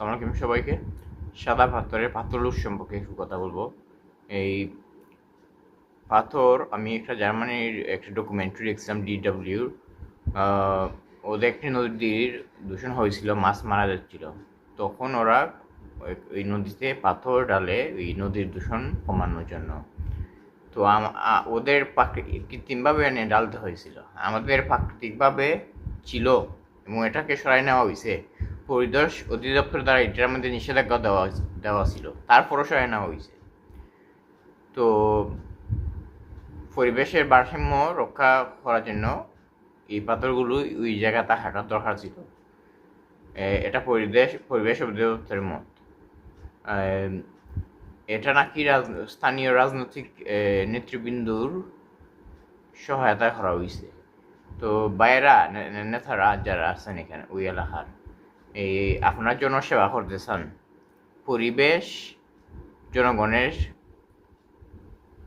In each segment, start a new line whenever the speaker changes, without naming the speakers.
সালাম আলাইকুম সবাইকে। সাদা পাথরের পাথর লুট সম্পর্কে একটু কথা বলব। এই পাথর, আমি একটা জার্মানির একটা ডকুমেন্টারি দেখছিলাম ডিডাব্লিউর ওদের একটি নদীর দূষণ হয়েছিল, মাছ মারা যাচ্ছিল। তখন ওরা ওই- নদীতে পাথর ডালে ওই নদীর দূষণ কমানোর জন্য। তো ওদের কৃত্রিমভাবে এনে ডালতে হয়েছিল। আমাদের প্রাকৃতিকভাবে ছিল এবং এটাকে সরাই নেওয়া হয়েছে। পরিদর্শ অধিদপ্তর দ্বারা এটার মধ্যে নিষেধাজ্ঞা দেওয়া দেওয়া ছিল। তারপরও সরাই নেওয়া হয়েছে। তো পরিবেশের ভারসাম্য রক্ষা করার জন্য এই পাথরগুলো ওই জায়গাতে হাঁটার দরকার ছিল। এটা পরিবেশ পরিবেশ অধিদপ্তরের মত। এটা নাকি স্থানীয় রাজনৈতিক নেতৃবৃন্দুর সহায়তায় করা হয়েছে। তো বাইরা নেতারা যারা আছেন এখানে, ওই এলাকার এই আপনার জন্য সেবা করতে চান। পরিবেশ জনগণের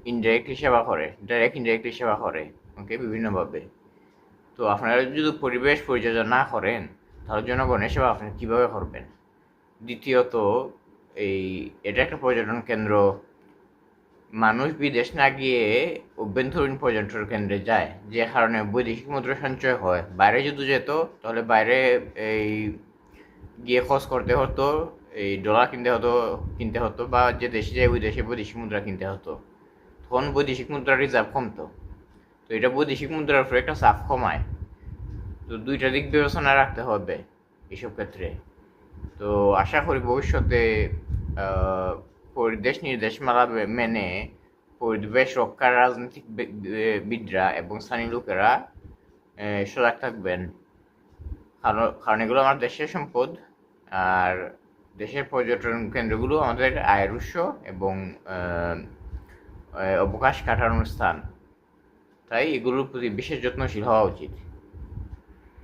ইনডাইরেক্টলি সেবা করে ডাইরেক্ট ইনডাইরেক্টলি সেবা করে ওকে বিভিন্নভাবে। তো আপনারা যদি পরিবেশ পরিচর্যা না করেন, তাহলে জনগণের সেবা আপনি কীভাবে করবেন? দ্বিতীয়ত, এই, এটা একটা পর্যটন কেন্দ্র। মানুষ বিদেশ না গিয়ে অভ্যন্তরীণ পর্যটন কেন্দ্রে যায়, যে কারণে বৈদেশিক মুদ্রা সঞ্চয় হয়। বাইরে যদি যেত, তাহলে বাইরে এই গিয়ে খরচ করতে হতো, এই ডলার কিনতে হতো কিনতে হতো, বা যে দেশে যায় ওই দেশে বৈদেশিক মুদ্রা কিনতে হতো। তখন বৈদেশিক মুদ্রার রিজার্ভ কমতো। তো এটা বৈদেশিক মুদ্রার উপরে একটা চাপ কমায়। তো দুইটা দিক বিবেচনা রাখতে হবে এসব ক্ষেত্রে। তো আশা করি ভবিষ্যতে পরিদেশ নির্দেশমালা মেনে পরিবেশ রক্ষার রাজনৈতিক বিদরা এবং স্থানীয় লোকেরা সজাগ থাকবেন। কারণ এগুলো আমার দেশের সম্পদ, আর দেশের পর্যটন কেন্দ্রগুলো আমাদের আয়ের উৎস এবং অবকাশ কাটানোর স্থান। তাই এগুলোর প্রতি বিশেষ যত্নশীল হওয়া উচিত।